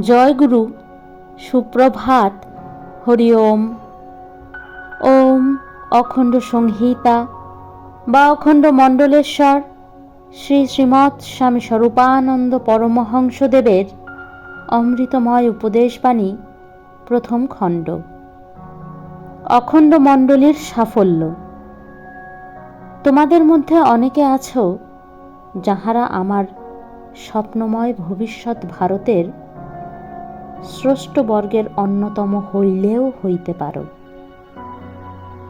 জয়গুরু, সুপ্রভাত, হরি ওম। ওম অখণ্ড সংহিতা বা অখণ্ড মণ্ডলেশ্বর, শ্রী শ্রীমৎ স্বামী স্বরূপানন্দ পরমহংসদেবের অমৃতময় উপদেশবাণী, প্রথম খণ্ড। অখণ্ড মণ্ডলীর সাফল্য। তোমাদের মধ্যে অনেকে আছো যাহারা আমার স্বপ্নময় ভবিষ্যৎ ভারতের স্রষ্ট বর্গের অন্যতম হইলেও হইতে পারো।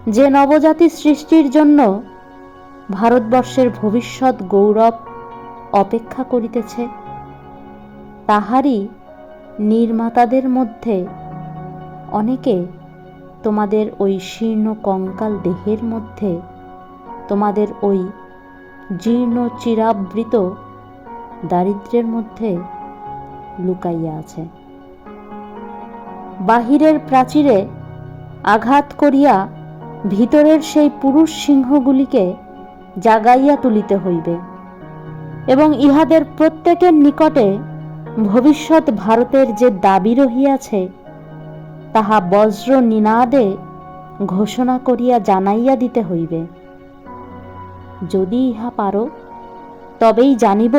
যে নবজাতি সৃষ্টির জন্য ভারতবর্ষের ভবিষ্যৎ গৌরব অপেক্ষা করিতেছে, তাহারই নির্মাতাদের মধ্যে অনেকে তোমাদের ওই শীর্ণ কঙ্কাল দেহের মধ্যে, তোমাদের ওই জীর্ণ চিরাবৃত দারিদ্র্যের মধ্যে লুকাইয়া আছে। বাহিরের প্রাচীরে আঘাত করিয়া ভিতরের সেই পুরুষ সিংহগুলিকে জাগাইয়া তুলিতে হইবে এবং ইহাদের প্রত্যেকের নিকটে ভবিষ্যৎ ভারতের যে দাবি রহিয়াছে, তাহা বজ্র নিনাদে ঘোষণা করিয়া জানাইয়া দিতে হইবে। যদি ইহা পারো, তবেই জানিব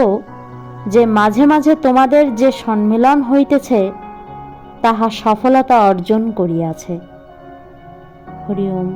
যে মাঝে মাঝে তোমাদের যে সম্মেলন হইতেছে তাহা সফলতা অর্জন করিয়াছে। হরি ওম